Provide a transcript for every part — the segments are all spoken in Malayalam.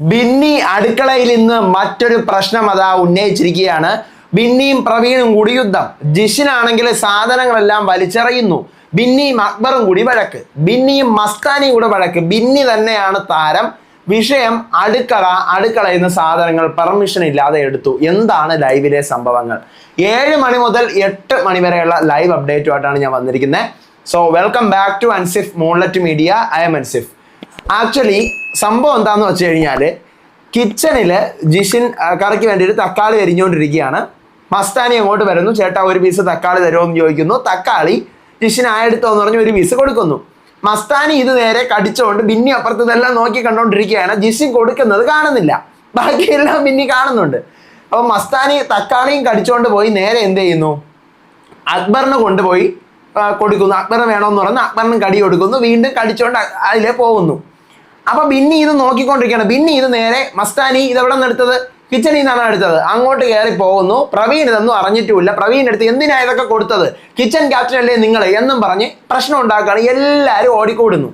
ബിന്നി അടുക്കളയിൽ ഇന്ന് മറ്റൊരു പ്രശ്നം അതാ ഉന്നയിച്ചിരിക്കുകയാണ്. ബിന്നിയും പ്രവീണും കൂടി യുദ്ധം. ജിഷിനാണെങ്കിൽ സാധനങ്ങളെല്ലാം വലിച്ചെറിയുന്നു. ബിന്നിയും അക്ബറും കൂടി വഴക്ക്. ബിന്നിയും മസ്താനിയും കൂടെ വഴക്ക്. ബിന്നി തന്നെയാണ് താരം. വിഷയം അടുക്കള അടുക്കളയിൽ നിന്ന് സാധനങ്ങൾ പെർമിഷൻ ഇല്ലാതെ എടുത്തു. എന്താണ് ലൈവിലെ സംഭവങ്ങൾ? ഏഴ് മണി മുതൽ എട്ട് മണി വരെയുള്ള ലൈവ് അപ്ഡേറ്റുമായിട്ടാണ് ഞാൻ വന്നിരിക്കുന്നത്. So welcome back to Ansif മോൺലെറ്റ് media I M Ansif actually സംഭവം എന്താണെന്ന് വെച്ച് കഴിഞ്ഞാൽ കിച്ചണിൽ ജിഷിൻ കറിക്ക് വേണ്ടി വേണ്ടിയിട്ട് തക്കാളി അരിഞ്ഞുകൊണ്ടിരിക്കുകയാണ് മസ്താനി അങ്ങോട്ട് വരുന്നു. ചേട്ടാ ഒരു പീസ് തക്കാളി തരുമോ എന്ന് ചോദിക്കുന്നു. തക്കാളി ജിഷിൻ ആയെടുത്തോ എന്ന് പറഞ്ഞ് ഒരു പീസ് കൊടുക്കുന്നു. മസ്താനി ഇത് നേരെ കടിച്ചുകൊണ്ട് ബിന്നി അപ്പുറത്ത് ഇതെല്ലാം നോക്കി കണ്ടുകൊണ്ടിരിക്കുകയാണ് ജിഷിൻ കൊടുക്കുന്നത് കാണുന്നില്ല. ബാക്കിയെല്ലാം ബിന്നി കാണുന്നുണ്ട്. അപ്പൊ മസ്താനി തക്കാളിയും കടിച്ചുകൊണ്ട് പോയി നേരെ എന്ത് ചെയ്യുന്നു? അക്ബറിനെ കൊണ്ടുപോയി കൊടുക്കുന്നു. അക്ബറിന് വേണമെന്ന് പറഞ്ഞ് അക്ബറിനും കടി കൊടുക്കുന്നു. വീണ്ടും കടിച്ചുകൊണ്ട് അതിലെ പോകുന്നു. അപ്പൊ ബിന്നി ഇത് നോക്കിക്കൊണ്ടിരിക്കുകയാണ്. ബിന്നി ഇത് നേരെ മസ്താനി ഇത് എവിടെ നിന്ന് എടുത്തത്? കിച്ചണിൽ നിന്നാണ് എടുത്തത്. അങ്ങോട്ട് കയറി പോകുന്നു. പ്രവീൺ ഇതൊന്നും അറിഞ്ഞിട്ടുമില്ല. പ്രവീൺ എടുത്ത് എന്തിനാ ഇതൊക്കെ കൊടുത്തത്? കിച്ചൺ ക്യാപ്റ്റൻ അല്ലേ നിങ്ങൾ എന്നും പറഞ്ഞ് പ്രശ്നം ഉണ്ടാക്കുകയാണ്. എല്ലാവരും ഓടിക്കൂടുന്നു.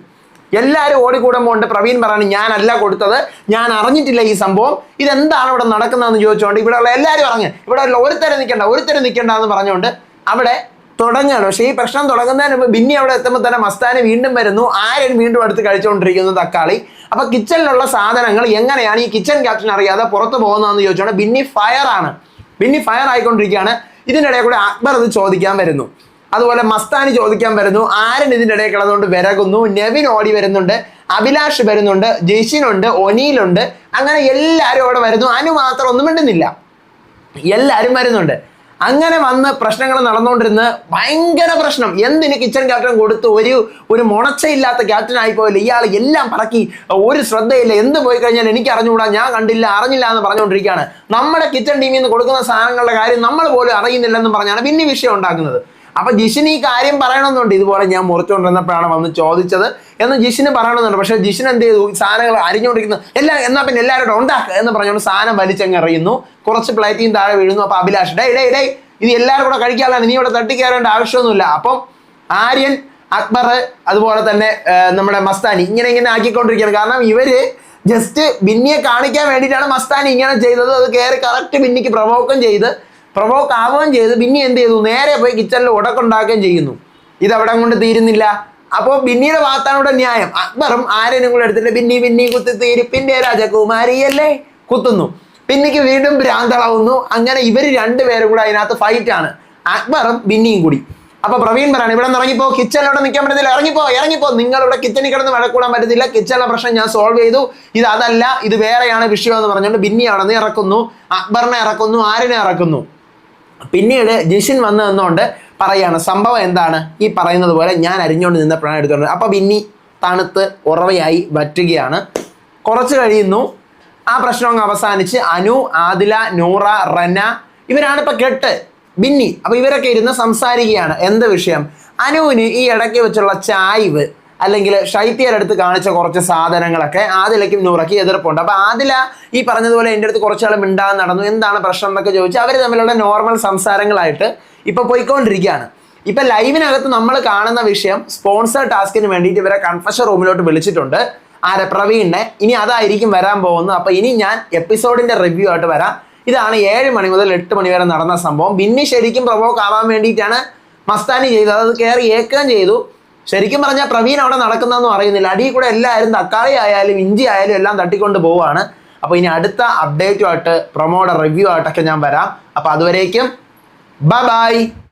എല്ലാവരും ഓടിക്കൂടുമ്പോൾ ഉണ്ട്. പ്രവീൺ പറയാണ് ഞാനല്ല കൊടുത്തത്. ഞാൻ അറിഞ്ഞിട്ടില്ല ഈ സംഭവം. ഇതെന്താണ് ഇവിടെ നടക്കുന്നതെന്ന് ചോദിച്ചുകൊണ്ട് ഇവിടെയുള്ള എല്ലാവരും അറിഞ്ഞ് ഇവിടെ ഒരുത്തരം നിൽക്കേണ്ട ഒരുത്തരം നിൽക്കണ്ട എന്ന് പറഞ്ഞുകൊണ്ട് അവിടെ തുടങ്ങുകയാണ് പക്ഷേ ഈ പ്രശ്നം തുടങ്ങുന്നതിന് മുമ്പ് ബിന്നി അവിടെ എത്തുമ്പോൾ തന്നെ മസ്താന് വീണ്ടും വരുന്നു. ആര്യൻ വീണ്ടും അടുത്ത് കഴിച്ചുകൊണ്ടിരിക്കുന്നു തക്കാളി. അപ്പൊ കിച്ചണിലുള്ള സാധനങ്ങൾ എങ്ങനെയാണ് ഈ കിച്ചൺ ക്യാപ്റ്റൻ അറിയാതെ പുറത്ത് പോകുന്നതെന്ന് ചോദിച്ചുകൊണ്ട് ബിന്നി ഫയർ ആണ്. ബിന്നി ഫയർ ആയിക്കൊണ്ടിരിക്കുകയാണ്. ഇതിനിടയിൽ കൂടെ അക്ബർ ഇത് ചോദിക്കാൻ വരുന്നു. അതുപോലെ മസ്താനി ചോദിക്കാൻ വരുന്നു. ആരൻ ഇതിന്റെ ഇടയിൽ കിടന്നുകൊണ്ട് വിരകുന്നു. നെവിൻ ഓടി വരുന്നുണ്ട്. അഭിലാഷ് വരുന്നുണ്ട്. ജെഷിനുണ്ട് ഒനിയിലുണ്ട് അങ്ങനെ എല്ലാവരും അവിടെ വരുന്നു. അനു മാത്രം ഒന്നും മിണ്ടുന്നില്ല. എല്ലാവരും വരുന്നുണ്ട്. അങ്ങനെ വന്ന് പ്രശ്നങ്ങൾ നടന്നുകൊണ്ടിരുന്ന് ഭയങ്കര പ്രശ്നം. എന്തിന് കിച്ചൺ ക്യാപ്റ്റൻ കൊടുത്ത് ഒരു ഒരു മുണച്ചയില്ലാത്ത ക്യാപ്റ്റൻ ആയിപ്പോയില്ല ഇയാൾ എല്ലാം പറക്കി ഒരു ശ്രദ്ധയില്ല. എന്ത് പോയി കഴിഞ്ഞാൽ എനിക്ക് അറിഞ്ഞുകൂടാ ഞാൻ കണ്ടില്ല അറിഞ്ഞില്ല എന്ന് പറഞ്ഞുകൊണ്ടിരിക്കുകയാണ്. നമ്മുടെ കിച്ചൺ ടീമിൽ നിന്ന് കൊടുക്കുന്ന സാധനങ്ങളുടെ കാര്യം നമ്മൾ പോലും അറിയുന്നില്ലെന്ന് പറഞ്ഞാണ് പിന്നെ വിഷയം ഉണ്ടാക്കുന്നത്. അപ്പൊ ജിഷിന് ഈ കാര്യം പറയണമെന്നുണ്ട്. ഇതുപോലെ ഞാൻ മുറിച്ചുകൊണ്ടിരുന്നപ്പോഴാണ് വന്ന് ചോദിച്ചത് എന്ന് ജിഷിന് പറയണമെന്നുണ്ട്. പക്ഷെ ജിഷിന് എന്ത് ചെയ്തു? സാധനങ്ങൾ അരിഞ്ഞുകൊണ്ടിരിക്കുന്നു. എല്ലാം എന്നാ പിന്നെ എല്ലാവരും ഉണ്ടാക്കുക എന്ന് പറഞ്ഞുകൊണ്ട് സാധനം വലിച്ചങ്ങ് എറിയുന്നു. കുറച്ച് പ്ലേറ്റിയും താഴെ വീഴുന്നു. അപ്പൊ അഭിലാഷ് ഡേ ഡേ ഡേ ഇത് എല്ലാവരും കൂടെ കഴിക്കാനാണ് നീ ഇവിടെ തട്ടിക്കയറേണ്ട ആവശ്യമൊന്നുമില്ല. അപ്പം ആര്യൻ അക്ബർ അതുപോലെ തന്നെ നമ്മുടെ മസ്താനി ഇങ്ങനെ ഇങ്ങനെ ആക്കിക്കൊണ്ടിരിക്കുകയാണ്. കാരണം ഇവർ ജസ്റ്റ് ബിന്നിയെ കാണിക്കാൻ വേണ്ടിയിട്ടാണ് മസ്താനി ഇങ്ങനെ ചെയ്തത്. അത് കയറി കറക്റ്റ് ബിന്നിക്ക് പ്രവോക്കം ചെയ്ത് പ്രവോക്ക് ആവുകയും ചെയ്ത്. ബിന്നി എന്ത് ചെയ്തു? നേരെ പോയി കിച്ചണിൽ ഉടക്കുണ്ടാക്കുകയും ചെയ്യുന്നു. ഇത് അവിടെ കൊണ്ട് തീരുന്നില്ല. അപ്പോൾ ബിന്നിയുടെ ഭാഗത്താണ് ഇവിടെ ന്യായം. അക്ബറും ആരെയും കൂടെ എടുത്തിട്ട് ബിന്നി ബിന്നി കുത്തി തീരിപ്പിന്റെ രാജകുമാരിയല്ലേ? കുത്തുന്നു. പിന്നിക്ക് വീണ്ടും ഭ്രാന്തളാവുന്നു. അങ്ങനെ ഇവർ രണ്ടുപേരും കൂടെ അതിനകത്ത് ഫൈറ്റ് ആണ്. അക്ബറും ബിന്നിയും കൂടി. അപ്പൊ പ്രവീൺ പറയാണ് ഇവിടെ നിന്ന് ഇറങ്ങിപ്പോ കിച്ചണിൽ ഇവിടെ നിൽക്കാൻ പറ്റത്തില്ല. ഇറങ്ങിപ്പോ ഇറങ്ങിപ്പോ. നിങ്ങൾ ഇവിടെ കിച്ചണിൽ കിടന്ന് വഴക്കൂടാൻ പറ്റത്തില്ല. കിച്ചണിലെ പ്രശ്നം ഞാൻ സോൾവ് ചെയ്തു. ഇത് അതല്ല ഇത് വേറെയാണ് വിഷയം എന്ന് പറഞ്ഞുകൊണ്ട് ബിന്നി അവിടെ നിന്ന് ഇറക്കുന്നു. അക്ബറിനെ ഇറക്കുന്നു ആരിനെ ഇറക്കുന്നു. പിന്നീട് ജിഷിൻ വന്നു നിന്നുകൊണ്ട് പറയാണ് സംഭവം എന്താണ്? ഈ പറയുന്നത് പോലെ ഞാൻ അരിഞ്ഞുകൊണ്ട് നിന്ന പ്രണയം എടുത്തുകൊണ്ട് അപ്പൊ ബിന്നി തണുത്ത് ഉറവയായി വറ്റുകയാണ്. കുറച്ച് കഴിയുന്നു. ആ പ്രശ്നം അങ്ങ് അവസാനിച്ച് അനു ആദില നൂറ റന ഇവരാണ് ഇപ്പൊ കെട്ട്. ബിന്നി അപ്പൊ ഇവരൊക്കെ ഇരുന്ന് സംസാരിക്കുകയാണ്. എന്ത് വിഷയം? അനുവിന് ഈ ഇടയ്ക്ക് വെച്ചുള്ള ചായ്വ് അല്ലെങ്കിൽ ഷൈത്തിയുടെ അടുത്ത് കാണിച്ച കുറച്ച് സാധനങ്ങളൊക്കെ ആദിലയ്ക്കും നൂറയ്ക്ക് എതിർപ്പുണ്ട്. അപ്പൊ ആദില ഈ പറഞ്ഞതുപോലെ എന്റെ അടുത്ത് കുറച്ചാൾ മിണ്ടാതെ നടന്നു. എന്താണ് പ്രശ്നം എന്നൊക്കെ ചോദിച്ചാൽ അവർ തമ്മിലുള്ള നോർമൽ സംസാരങ്ങളായിട്ട് ഇപ്പൊ പോയിക്കൊണ്ടിരിക്കുകയാണ്. ഇപ്പൊ ലൈവിനകത്ത് നമ്മൾ കാണുന്ന വിഷയം സ്പോൺസർ ടാസ്കിന് വേണ്ടിയിട്ട് ഇവരെ കൺഫഷൻ റൂമിലോട്ട് വിളിച്ചിട്ടുണ്ട്. ആരെ? പ്രവീണിനെ. ഇനി അതായിരിക്കും വരാൻ പോകുന്നത്. അപ്പൊ ഇനി ഞാൻ എപ്പിസോഡിന്റെ റിവ്യൂ ആയിട്ട് വരാം. ഇതാണ് ഏഴ് മണി മുതൽ എട്ട് മണി വരെ നടന്ന സംഭവം. ബിന്നി ശരിക്കും പ്രൊവോക്ക് ആവാൻ വേണ്ടിയിട്ടാണ് മസ്താനി ചെയ്തത്. അത് കയറി ഏക്കുകയും ചെയ്തു. ശരിക്കും പറഞ്ഞാൽ പ്രവീൺ അവിടെ നടക്കുന്നതെന്നും അറിയുന്നില്ല അടി കൂടെ എല്ലാവരും തക്കാളി ആയാലും ഇഞ്ചി ആയാലും എല്ലാം തട്ടിക്കൊണ്ട് പോവുകയാണ് അപ്പോൾ ഇനി അടുത്ത അപ്ഡേറ്റുമായിട്ട് പ്രൊമോയുടെ റിവ്യൂ ആയിട്ടൊക്കെ ഞാൻ വരാം. അപ്പോൾ അതുവരേക്കും ബൈ ബൈ